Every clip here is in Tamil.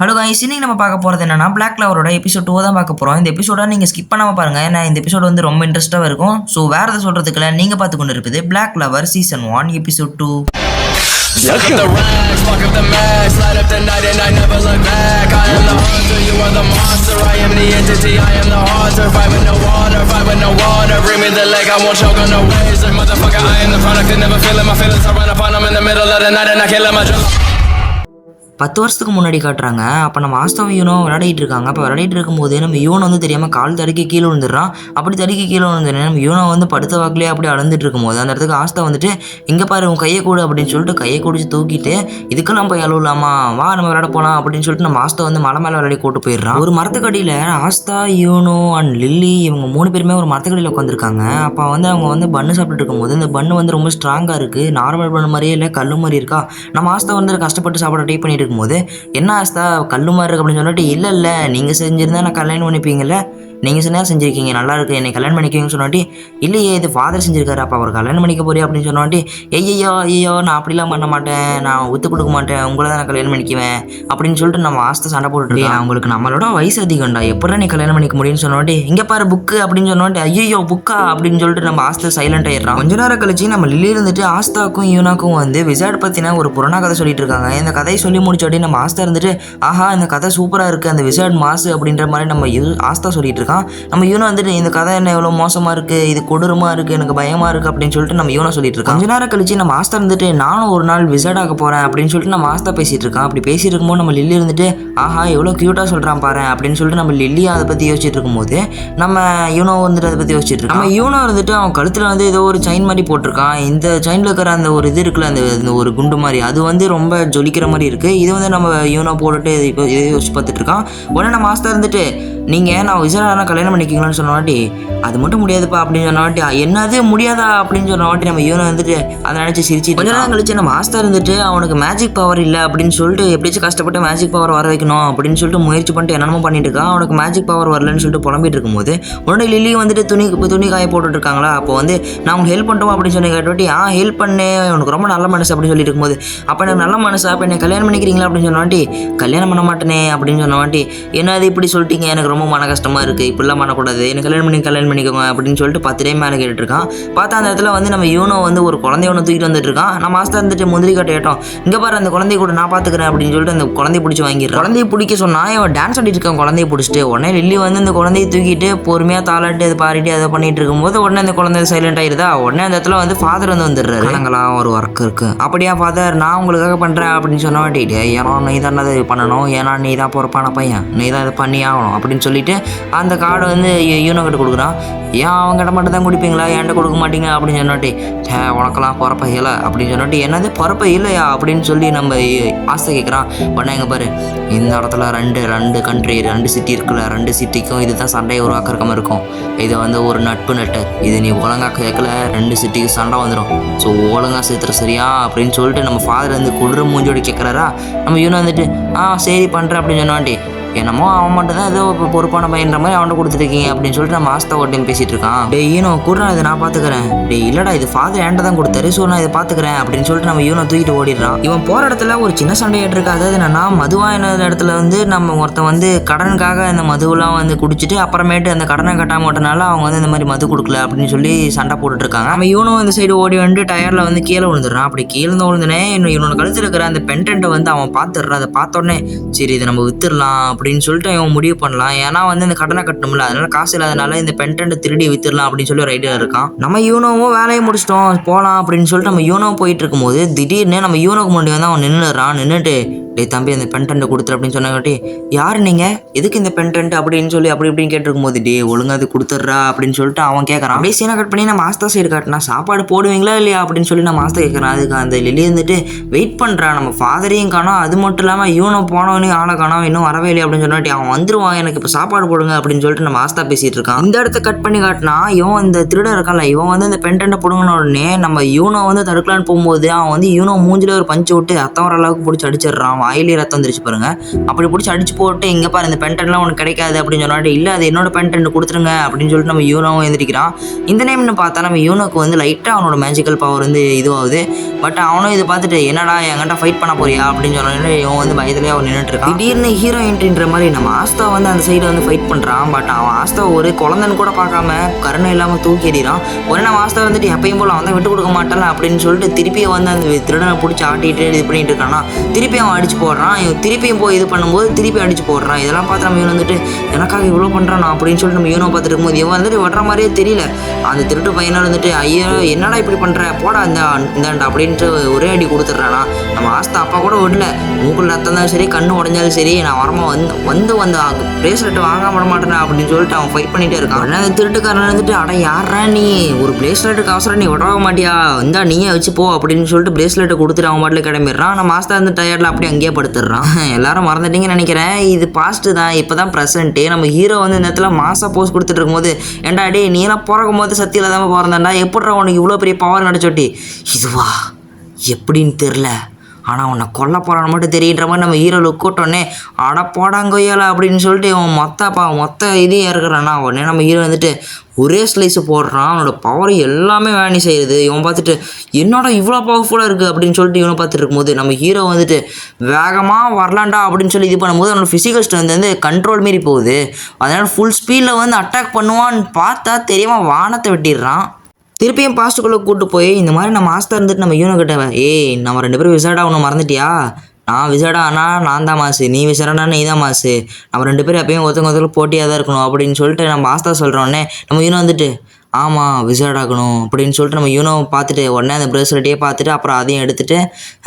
ஹலோ guys இன்னைக்கு நம்ம பார்க்க போகிறது என்னன்னா பிளாக் கிளவரோட எபிசோட் டூ தான் பார்க்க போகிறோம் இந்த எபிசோட நீங்கள் ஸ்கிப் பண்ணாமல் பாருங்கள் ஏன்னா இந்த எபிசோட் வந்து ரொம்ப இன்ட்ரெஸ்ட்டாக இருக்கும் ஸோ வேறு எதை சொல்கிறதுக்குல நீங்கள் பார்த்து கொண்டு இருக்குது black clover season one episode two I am the product, and never feeling my feelings. I run upon them in the middle of the night and I kill 'em. I. பத்து வருஷத்துக்கு முன்னாடி காட்டுறாங்க. அப்போ நம்ம ஆஸ்தவ யூனோ விளையாடிட்டு இருக்காங்க. அப்போ விளையாடிட்டு இருக்கும்போது நம்ம யூனோ வந்து தெரியாமல் கால் தடுக்கி கீழே விழுந்துடுறான். அப்படி தடுக்கி கீழே விழுந்துடுறேன் நம்ம யூனோ வந்து படுத்த வாக்கிலே அப்படி அளந்துட்டு இருக்கும்போது அந்த இடத்துக்கு ஆஸ்தா வந்துட்டு இங்கே பாரு உன் கையை கூடு அப்படின்னு சொல்லிட்டு கையை குடிச்சு தூக்கிட்டு இதுக்கெல்லாம் போய் அழுவலாமா? வா நம்ம விளையாட போகலாம் அப்படின்னு சொல்லிட்டு நம்ம ஆஸ்தா வந்து மலை மேலே விளையாடி கூட்டு போயிடுறான். ஒரு மரத்துக்கடியில் ஆஸ்தா யூனோ அண்ட் லில்லி இவங்க மூணு பேருமே ஒரு மரத்துக்கடியில் உட்காந்துருக்காங்க அப்போ வந்து அவங்க வந்து பண்ணு சாப்பிட்டுட்டு இருக்கும்போது இந்த பண்ணு வந்து ரொம்ப ஸ்ட்ராங்காக இருக்குது நார்மல் பண்ணு மாதிரியே இல்லை கல் மாதிரி இருக்கா? நம்ம ஆஸ்தா வந்து கஷ்டப்பட்டு சாப்பிட ட்ரை பண்ணிட்டு இருக்கும்போது என்ன ஆஸ்தா கல் மாதிரி இருக்கு அப்படின்னு சொல்லிட்டு இல்லை இல்லை நீங்கள் செஞ்சுருந்தா நான் கல்யாணம் பண்ணிப்பீங்கல்ல? நீங்கள் சொன்னா செஞ்சிருக்கீங்க நல்லா இருக்கு என்னை கல்யாணம் பண்ணிக்குவீங்கன்னு சொன்னாட்டி இல்லையே இது ஃபாதர் செஞ்சிருக்காரு அப்போ அவர் கல்யாணம் பண்ணிக்க போறியா அப்படின்னு சொன்னாட்டி ஐயோ ஐயோ நான் அப்படிலாம் பண்ண மாட்டேன் நான் ஒத்து கொடுக்க மாட்டேன் உங்களை தான் நான் கல்யாணம் பண்ணிக்குவேன் அப்படின்னு சொல்லிட்டு நம்ம ஆஸ்தை சண்டை போட்டுட்டு அவங்களுக்கு நம்மளோட வயசு அதிகம்டா எப்படா நீ கல்யாணம் பண்ணிக்க முடியும்னு சொன்னாட்டி இங்கே பாரு புக்கு அப்படின்னு சொன்னாட்டி ஐயோ புக்கா அப்படின்னு சொல்லிட்டு நம்ம ஆஸ்தை சைலண்ட் ஆயிடுறான் கொஞ்ச நேரம் கழிச்சு நம்ம லில்லி இருந்துட்டு ஆஸ்தாக்கும் யூனாக்கும் வந்து விசாட் பற்றின ஒரு புராண கதை சொல்லிட்டு இருக்காங்க. இந்த கதையை சொல்லி முடிச்சோடனே நம்ம ஆஸ்தா இருந்துட்டு ஆஹா இந்த கதை சூப்பராக இருக்குது அந்த விசாட் மாசு அப்படின்ற மாதிரி நம்ம ஆஸ்தா சொல்லிட்டு இருக்கான் நம்ம யூனோ வந்துட்டு இந்த கதை என்ன எவ்வளோ மோசமாக இருக்குது இது கொடூரமாக இருக்குது எனக்கு பயமாக இருக்குது அப்படின்னு சொல்லிட்டு நம்ம யூனோ சொல்லிட்டு இருக்கோம் கொஞ்ச நேரம் கழிச்சு நம்ம ஆஸ்தா இருந்துட்டு நானும் ஒரு நாள் விசாட் ஆக போகிறேன் அப்படின்னு சொல்லிட்டு நம்ம ஆஸ்தா பேசிகிட்டு இருக்கான். அப்படி பேசிட்டு இருக்கும்போது நம்ம லில்லி இருந்துட்டு ஆஹா எவ்வளோ க்யூட்டாக சொல்கிறான் பாரு அப்படின்னு சொல்லிட்டு நம்ம லில்லி அதை பற்றி யோசிச்சுட்டு இருக்கும்போது நம்ம யூனோ வந்துட்டு அதை பற்றி யோசிச்சுட்டு இருக்கோம் நம்ம யூனோ இருந்துட்டு அவன் கழுத்தில் வந்து ஏதோ ஒரு செயின் மாதிரி போட்டிருக்கான். இந்த செயினில் இருக்கிற அந்த ஒரு இது இருக்குல்ல அந்த அந்த ஒரு குண்டு மாதிரி அது வந்து ரொம்ப ஜொலிக்கிற மாதிரி இருக்குது இது வந்து நம்ம யூனோ போட்டுட்டு இப்போ இதை யோசிச்சு பார்த்துட்டு இருக்கான். உடனே நம்ம ஆஸ்தா இருந்துட்டு நீங்கள் நான் விஜயநாதனை கல்யாணம் பண்ணிக்கிங்களான்னு சொன்ன வாட்டி அது மட்டும் முடியாதுப்பா அப்படின்னு சொன்ன வாட்டி என்னது முடியாதா அப்படின்னு சொன்ன வாட்டி நம்ம யூனோ வந்துட்டு அதை நினச்சி சிரிச்சு கொஞ்ச நேரம் கழிச்சு நம்ம ஆஸ்தா இருந்துட்டு அவனுக்கு மேஜிக் பவர் இல்லை அப்படின்னு சொல்லிட்டு எப்படியாச்சும் கஷ்டப்பட்டு மேஜிக் பவர் வர வைக்கணும் அப்படின்னு சொல்லிட்டு முயற்சி பண்ணிட்டு என்னென்னமோ பண்ணிட்டு இருக்கான் அவனுக்கு மேஜிக் பவர் வரலன்னு சொல்லிட்டு புலம்பிட்டு இருக்கும்போது உடனே லில்லி வந்துட்டு துணி துணி காய போட்டுட்டு இருக்காங்களா? அப்போ வந்து நான் உங்களுக்கு ஹெல்ப் பண்ணுவோம் அப்படின்னு சொல்லி கேட்டவாட்டி ஆ ஹெல்ப் பண்ணு. உனக்கு ரொம்ப நல்ல மனசு அப்படின்னு சொல்லிட்டு இருக்கும்போது அப்போ எனக்கு நல்ல மனசு? அப்போ என்னை கல்யாணம் பண்ணிக்கிறீங்களா? அப்படின்னு சொன்ன வாட்டி கல்யாணம் பண்ண மாட்டேனே அப்படின்னு சொன்ன வாட்டி என்ன அது இப்படி சொல்லிட்டீங்க? எனக்கு ரொம்ப மன கஷ்டமாக இருக்குது இப்படிலாம் பண்ணக்கூடாது எனக்கு கல்யாணம் பண்ணி கல்யாணம் பண்ணிக்கோங்க அப்படின்னு சொல்லிட்டு பத்து டைம் மேலே கேட்டுட்டு இருக்கான் பார்த்தா அந்த இடத்துல வந்து நம்ம யூனோ வந்து ஒரு குழந்தைய ஒன்று தூக்கிட்டு வந்துட்டு இருக்கான் நம்ம ஆஸ்தா இருந்துட்டு முந்திரி கட்ட ஏட்டோம் இங்கே பாரு அந்த குழந்தைய கூட நான் பார்த்துக்கிறேன் அப்படின்னு சொல்லிட்டு அந்த குழந்தைய பிடிச்சி வாங்கிடுறான். குழந்தைய பிடிக்க சொன்னா இவன் டான்ஸ் ஆடிட்டு இருக்கான் குழந்தைய பிடிச்சிட்டு. உடனே லில்லி வந்து அந்த குழந்தைய தூக்கிட்டு பொறுமையாக தாளாட்டி அதை பாடிட்டு அதை பண்ணிட்டு இருக்கும்போது உடனே அந்த குழந்தை சைலண்ட் ஆயிருதா உடனே அந்த இடத்துல வந்து ஃபாதர் வந்து வந்துடுறாரு. கணங்களாம் ஒரு ஒர்க் இருக்கு. அப்படியா ஃபாதர் நான் உங்களுக்காக பண்ணுறேன் அப்படின்னு சொன்ன வாட்டிட்டு ஏன்னா நீ தான் அது பண்ணணும் ஏன்னா நீ தான் பொறுப்பான பையன் நீ தான் இதை பண்ணி ஆகணும் அப்படின்னு சொல்லிட்டு அந்த கார்டை வந்து யூனோ கொடுக்குறான். ஏன் அவங்ககிட்ட மட்டும் தான் குடிப்பீங்களா? என்கிட்ட கொடுக்க மாட்டீங்க? அப்படின்னு சொன்னாட்டி "ஹே, உனக்கெல்லாம் பிறப்ப இல்லை. அப்படின்னு சொன்னாட்டி என்னது பிறப்ப இல்லையா? அப்படின்னு சொல்லி நம்ம ஆசை கேட்குறான் உடனே பாரு இந்த இடத்துல ரெண்டு ரெண்டு கண்ட்ரி ரெண்டு சிட்டி இருக்குல்ல ரெண்டு சிட்டிக்கும் இதுதான் சண்டையை உருவாக்குற மாதிரி இருக்கும். இது வந்து ஒரு நட்பு நட்டு. இது நீ ஒழுங்காக கேட்கல ரெண்டு சிட்டிக்கு சண்டை வந்துடும் ஸோ ஒழுங்கா சேர்த்துற சரியா? அப்படின்னு சொல்லிட்டு நம்ம ஃபாதர் வந்து குடுற மூஞ்சோடி கேட்குறாரா நம்ம யூனோ வந்துட்டு ஆ சரி பண்ணுறேன் அப்படின்னு சொன்னாண்டி என்னமோ அவன் மட்டும் தான் ஏதோ இப்போ பொறுப்பான பையன்ற மாதிரி அவன்கிட்ட கொடுத்துருக்கீங்க அப்படின்னு சொல்லிட்டு நம்ம ஆஸ்தா ஒரு பேசிட்டு இருக்கான். டே ஈனோ கூட இதை நான் பார்த்துக்கிறேன் டே இல்லடா இது ஃபாதர் ஏன்ட்ட தான் கொடுத்தாரு ஸோ நான் இதை பார்த்துக்கிறேன் அப்படின்னு சொல்லிட்டு நம்ம யூனோ தூக்கிட்டு ஓடிடுறான். இவன் போகிற இடத்துல ஒரு சின்ன சண்டை இருக்கு. அதாவது என்னன்னா மதுவான இடத்துல வந்து நம்ம ஒருத்தன் வந்து கடனுக்காக அந்த மதுவெல்லாம் வந்து குடிச்சிட்டு அப்புறமேட்டு அந்த கடனை கட்டாம விட்டனால அவங்க வந்து இந்த மாதிரி மது கொடுக்கல அப்படின்னு சொல்லி சண்டை போட்டுட்டு இருக்காங்க. நம்ம இவனும் இந்த சைடு ஓடி வந்து டயர்ல வந்து கீழே விழுந்துடுறான். அப்படி கீழே இருந்து விழுந்தனே இன்னும் இவனோட கழுத்துல இருக்கிற அந்த பென்டென்ட்டை வந்து அவன் பார்த்துடுறான் அதை பார்த்த உடனே சரி இதை நம்ம வித்துடலாம் அப்படின்னு சொல்லிட்டு இவன் முடிவு பண்ணலாம். ஏன்னா வந்து இந்த கடனை கட்டணும்ல. அதனால காசு இல்லாதனால இந்த பென்டென்ட்டை திருடி வித்துடலாம் அப்படின்னு சொல்லி ஒரு ஐடியா இருக்கான். நம்ம யூனோவும் வேலையை முடிச்சிட்டோம் போகலாம் அப்படின்னு சொல்லிட்டு நம்ம யூனோ போயிட்டு இருக்கும்போது திடீர்னு நம்ம யூனோக்கு முன்னாடி வந்து அவன் நின்றுறான் நின்றுட்டு டே தம்பி அந்த பென்டென்ட்டை கொடுத்துரு அப்படின்னு சொன்னாங்கட்டி யார் நீங்கள் எதுக்கு இந்த பென்டென்ட் அப்படின்னு சொல்லி அப்படி இப்படின்னு கேட்டிருக்கும் போது டே ஒழுங்கா அது கொடுத்துட்றா அப்படின்னு சொல்லிட்டு அவன் கேட்குறான் அப்படியே சீனை கட் பண்ணி நம்ம ஆஸ்தா சைடு காட்டினா சாப்பாடு போடுவீங்களா இல்லையா? அப்படின்னு சொல்லி நம்ம ஆஸ்தா கேட்குறான் அதுக்கு அந்த லில்லி வந்துட்டு வெயிட் பண்ணுறான் நம்ம ஃபாதரையும் காணோம். அது மட்டும் இல்லாமல் இவனை போனவனையும் ஆளை காணோம். இன்னும் வரவே இல்லை அப்படின்னு சொன்னாட்டி அவன் வந்துருவான். எனக்கு இப்போ சாப்பாடு போடுங்க அப்படின்னு சொல்லிட்டு நம்ம ஆஸ்தா பேசிகிட்டு இருக்கான். இந்த இடத்த கட் பண்ணி காட்டினா இவன் இந்த திருடன் இருக்கான்ல இவன் வந்து அந்த பென்டென்ட்டை பிடுங்கின உடனே நம்ம யூனோ வந்து தடுக்கலான்னு போகும்போது அவன் வந்து யூனோ மூஞ்சில ஒரு பஞ்சு விட்டு அத்தவர வர அளவுக்கு பிடிச்சி அடிச்சிடுறான். வாயிலே ரத்தம் வந்துருச்சு பாருங்க. அப்படி பிடிச்சி அடிச்சு போட்டு இங்கே பாரு இந்த பென்டன்லாம் உனக்கு கிடைக்காது அப்படின்னு சொன்னாட்டு இல்லை அது என்னோட பென்டன் கொடுத்துருங்க அப்படின்னு சொல்லிட்டு நம்ம யூனோவும் எழுந்திரிக்கிறான். இந்த நேம்னு பார்த்தா நம்ம யூனோக்கு வந்து லைட்டாக அவனோட மேஜிக்கல் பவர் வந்து இதுவாகுது. பட் அவனும் இதை பார்த்துட்டு என்னடா என்கிட்ட ஃபைட் பண்ண போறியா? அப்படின்னு சொன்னோடனே இவன் வந்து பயத்துலேயே அவன் நின்றுட்டு இருக்கான். திடீர்னு ஹீரோ என்ட்ரின்ற மாதிரி நம்ம ஆஸ்தா வந்து அந்த சைடு வந்து ஃபைட் பண்ணுறான் பட் அவன் ஆஸ்தா ஒரு குழந்தைன்னு கூட பார்க்காம கருணை இல்லாமல் தூக்கி எறிகிறான். உடனே நம்ம ஆஸ்தா வந்துட்டு எப்பயும் போல அவன் தான் விட்டு கொடுக்க மாட்டான் அப்படின்னு சொல்லிட்டு திருப்பி வந்து அந்த திருடனை பிடிச்சி ஆட்டிட்டு இது பண்ணிட்டு இருக்கானா. திருப்பி அவன் அடிச்சு போடுறான். இவன் திருப்பியும் போய் இது பண்ணும்போது திருப்பி அடிச்சு போடுறான். இதெல்லாம் பார்த்து நம்ம இவன் வந்துட்டு எனக்காக இவ்வளோ பண்ணுறான் அப்படின்னு சொல்லிட்டு நம்ம யூனோ பார்த்துட்டு இருக்கும்போது இவன் வந்துட்டு வட்டுற மாதிரியே தெரியல. அந்த திருட்டு பையனால வந்துட்டு ஐயோ என்னடா இப்படி பண்ணுற போடா இந்த இந்தாண்டா அப்படின்ட்டு ஒரே அடி கொடுத்துட்றானா. நம்ம ஆஸ்தா அப்பா கூட விடல. மூக்கு ரத்தம் தான் சரி கண்ணு உடஞ்சாலும் சரி நான் வரமா வந்து வந்து வந்து பிரேஸ்லெட் வாங்க விட மாட்டேன் அப்படின்னு சொல்லிட்டு அவன் ஃபைட் பண்ணிகிட்டே இருக்கான். அந்த திருட்டுக்காரன் வந்துட்டு அட யாரா நீ? ஒரு பிரேஸ்லெட்டுக்கு அவசரம் நீ விடவே மாட்டியா? இந்தா நீயே வச்சு போ அப்படின்னு சொல்லிட்டு பிரேஸ்லெட்டை கொடுத்துட்டு அவன் பாட்டில் கிளம்பிடுறான். நம்ம ஆஸ்தா வந்து டயர்டில் அப்படியே அங்கேயே படுத்துடுறான் எல்லாரும் மறந்துட்டீங்கன்னு நினைக்கிறேன். இது பாஸ்ட்டு தான். இப்போ தான் ப்ரெசென்ட்டு நம்ம ஹீரோ வந்து இந்த இடத்துல மாசா போஸ்ட் கொடுத்துட்டு இருக்கும்போது ஏன்டா டே நீ எல்லாம் பிறக்கும் போது சத்தியில் தான் பிறந்தேன்டா. எப்படிடா உனக்கு இவ்வளோ பெரிய பவர் நடச்சொட்டி இதுவா? எப்படின்னு தெரில ஆனால் உன்னை கொல்ல போகிறான்னு மட்டும் தெரியுன்ற மாதிரி நம்ம ஹீரோ லுக் விட்டோடனே அட போடாங்கொய்யால அப்படின்னு சொல்லிட்டு இவன் மொத்த பா மொத்த இதையும் இருக்கிறான்னா உடனே நம்ம ஹீரோ வந்துட்டு ஒரே ஸ்லைஸ் போடுறான். அவனோட பவர் எல்லாமே வேணி செய்யுது இவன் பார்த்துட்டு என்னடா இவ்வளோ பவர்ஃபுல்லாக இருக்குது அப்படின்னு சொல்லிட்டு இவனை பார்த்துட்டு இருக்கும்போது நம்ம ஹீரோ வந்துட்டு வேகமாக வரலாண்டா அப்படின்னு சொல்லி இது பண்ணும்போது அவனோட ஃபிசிக்கல் ஸ்ட்ரென்த் வந்து கண்ட்ரோல் மீறி போகுது. அதனால் ஃபுல் ஸ்பீடில் வந்து அட்டாக் பண்ணுவான்னு பார்த்தா தெரியாமல் வானத்தை வெட்டிடுறான். திருப்பியும் பாஸ்ட்டுக்குள்ளே கூட்டு போய் இந்த மாதிரி நம்ம ஆஸ்தா இருந்துட்டு நம்ம யூனோ கிட்ட ஏய் நம்ம ரெண்டு பேரும் விசாடா ஒன்று மறந்துட்டியா? நான் விசாடா நான் தான் மாசு. நீ விசாடனா நீ தான் மாசு. நம்ம ரெண்டு பேரும் எப்பயும் ஒருத்தவங்க ஒருத்தருக்கு போட்டியாக தான் இருக்கணும் அப்படின்னு சொல்லிட்டு நம்ம ஆஸ்தா சொல்கிறோன்னே நம்ம யூனோ வந்துட்டு ஆமாம் விசாடாகணும் அப்படின்னு சொல்லிட்டு நம்ம யூனோ பார்த்துட்டு உடனே அந்த ப்ரேஸ்லெட்டையே பார்த்துட்டு அப்புறம் அதையும் எடுத்துட்டு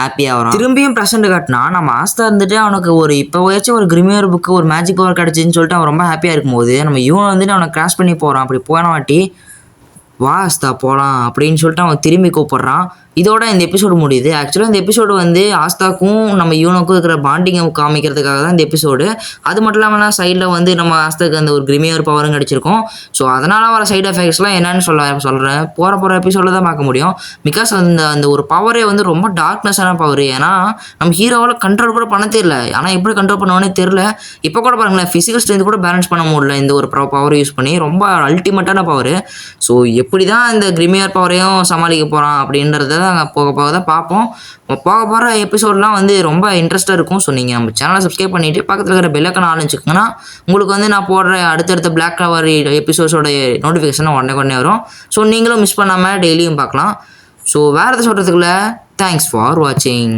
ஹாப்பியாக வரும் திரும்பியும் ப்ரெசென்ட் காட்டினா நம்ம ஆஸ்தா இருந்துட்டு அவனுக்கு ஒரு இப்போ வச்சு ஒரு கிரிமியர் புக்கு ஒரு மேஜிக் பவர் கிடச்சின்னு சொல்லிட்டு அவன் ரொம்ப ஹாப்பியாக இருக்கும்போது நம்ம யூனோ வந்துட்டு அவனை கிராஸ் பண்ணி போகிறான் அப்படி போன வாட்டி வா ஆஸ்தா போகலாம் அப்படின்னு சொல்லிட்டு அவன் திரும்பி கூப்பிட்றான். இதோட இந்த எபிசோடு முடியுது. ஆக்சுவலாக இந்த எபிசோடு வந்து ஆஸ்தாக்கும் நம்ம யூனோக்கும் இருக்கிற பாண்டிங்கை காமிக்கிறதுக்காக தான் இந்த எபிசோடு அது மட்டும் இல்லாமல் சைடில் வந்து நம்ம ஆஸ்தாக்கு அந்த ஒரு கிரிமியர் பவரும் கிடச்சிருக்கும். ஸோ அதனால் வர சைடு எஃபெக்ட்ஸ்லாம் என்னன்னு சொல்ல சொல்கிறேன் போகிற போகிற எபிசோடில் தான் பார்க்க முடியும். பிகாஸ் அந்த அந்த ஒரு பவரே வந்து ரொம்ப டார்க்னஸான பவர் ஏன்னா நம்ம ஹீரோவால் கண்ட்ரோல் கூட பண்ண தெரியல. ஆனால் எப்படி கண்ட்ரோல் பண்ணுவோன்னே தெரில இப்போ கூட பாருங்களேன் ஃபிசிக்கல் ஸ்ட்ரென்த் கூட பேலன்ஸ் பண்ண முடியல இந்த ஒரு பவர் யூஸ் பண்ணி. ரொம்ப அல்டிமேட்டான பவர் ஸோ எப்படி தான் இந்த கிரிமியர் பவரையும் சமாளிக்க போகிறான் அப்படின்றத தான் போக போக தான் பார்ப்போம். போக போகிற எபிசோட்லாம் வந்து ரொம்ப இன்ட்ரெஸ்ட்டாக இருக்கும் ஸோ நீங்கள் நம்ம சேனலை சப்ஸ்கிரைப் பண்ணிவிட்டு பக்கத்தில் இருக்கிற பெல்லக்கன் ஆரம்பிச்சுக்கோங்கன்னா உங்களுக்கு வந்து நான் போடுற அடுத்தடுத்த பிளாக் கவர் எபிசோட்ஸோட நோட்டிஃபிகேஷன் உடனே உடனே வரும். ஸோ நீங்களும் மிஸ் பண்ணாமல் டெய்லியும் பார்க்கலாம். ஸோ வேறு எதை சொல்கிறதுக்குள்ள தேங்க்ஸ் ஃபார் வாட்சிங்